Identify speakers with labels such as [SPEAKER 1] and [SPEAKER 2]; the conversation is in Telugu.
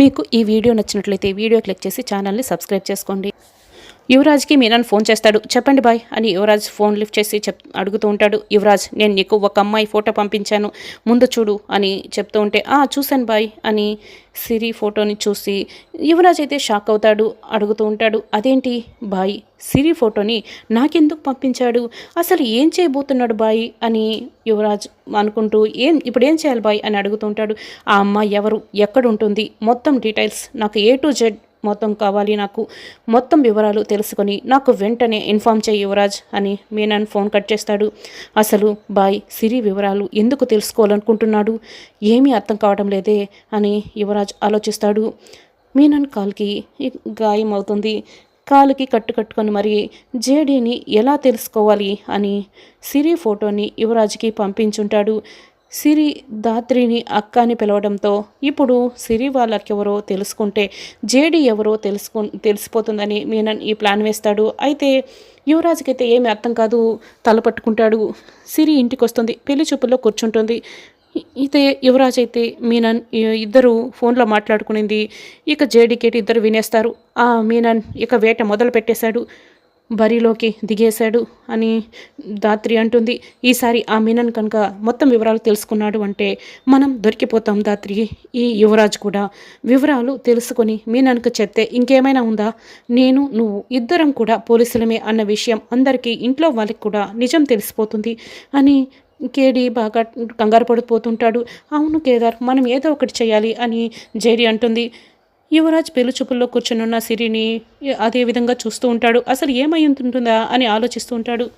[SPEAKER 1] మీకు ఈ వీడియో నచ్చినట్లయితే వీడియో క్లిక్ చేసి ఛానల్ని సబ్స్క్రైబ్ చేసుకోండి. యువరాజ్కి మీనాన్ ఫోన్ చేస్తాడు. చెప్పండి బాయ్ అని యువరాజ్ ఫోన్ లిఫ్ట్ చేసి చెప్ అడుగుతూ ఉంటాడు. యువరాజ్ నేను నీకు ఒక అమ్మాయి ఫోటో పంపించాను. ముందు చూడు అని చెప్తూ ఉంటే ఆ చూశాను బాయ్ అని సిరి ఫోటోని చూసి యువరాజ్ అయితే షాక్ అవుతాడు అడుగుతూ ఉంటాడు. అదేంటి బాయ్ సిరి ఫోటోని నాకెందుకు పంపించాడు? అసలు ఏం చేయబోతున్నాడు బాయ్ అని యువరాజ్ అనుకుంటూ ఏం ఇప్పుడు ఏం చేయాలి బాయ్ అని అడుగుతూ ఉంటాడు. ఆ అమ్మాయి ఎవరు? ఎక్కడ ఉంటుంది? మొత్తం డీటెయిల్స్ నాకు ఏ టు జెడ్ మొత్తం కావాలి. నాకు మొత్తం వివరాలు తెలుసుకొని నాకు వెంటనే ఇన్ఫామ్ చేయి యువరాజ్ అని మీనన్ ఫోన్ కట్ చేస్తాడు. అసలు బాయ్ సిరి వివరాలు ఎందుకు తెలుసుకోవాలనుకుంటున్నాడు? ఏమీ అర్థం కావడం లేదే అని యువరాజ్ ఆలోచిస్తాడు. మీనన్ కాల్కి గాయం అవుతుంది కాలుకి కట్టు కట్టుకొని మరి జేడీని ఎలా తెలుసుకోవాలి అని సిరి ఫోటోని యువరాజ్కి పంపించుంటాడు. సిరి దాత్రిని అక్క అని పిలవడంతో ఇప్పుడు సిరి వాళ్ళకెవరో తెలుసుకుంటే జేడి ఎవరో తెలుసుకు తెలిసిపోతుందని మీనన్ ఈ ప్లాన్ వేస్తాడు. అయితే యువరాజుకైతే అయితే అర్థం కాదు. తల పట్టుకుంటాడు. సిరి ఇంటికి వస్తుంది పెళ్ళి చూపుల్లో కూర్చుంటుంది. అయితే యువరాజ్ అయితే మీనన్ ఇద్దరు ఫోన్లో మాట్లాడుకునింది. ఇక జేడీకేటి ఇద్దరు వినేస్తారు. ఆ మీనన్ ఇక వేట మొదలు పెట్టేశాడు బరిలోకి దిగేశాడు అని దాత్రి అంటుంది. ఈసారి ఆ మీనన్ కనుక మొత్తం వివరాలు తెలుసుకున్నాడు అంటే మనం దొరికిపోతాం దాత్రి. ఈ యువరాజ్ కూడా వివరాలు తెలుసుకొని మీనన్కు చెప్తే ఇంకేమైనా ఉందా? నేను నువ్వు ఇద్దరం కూడా పోలీసులమే అన్న విషయం అందరికీ ఇంట్లో వాళ్ళకి కూడా నిజం తెలిసిపోతుంది అని కేడి బాగా కంగారు పడిపోతుంటాడు. అవును కేదార్ మనం ఏదో ఒకటి చేయాలి అని జేడి అంటుంది. యువరాజ్ పెలుచుపుల్లో కూర్చునున్న సిరిని అదే విధంగా చూస్తూ ఉంటాడు. అసలు ఏమై ఉంటుందా అని ఆలోచిస్తూ ఉంటాడు.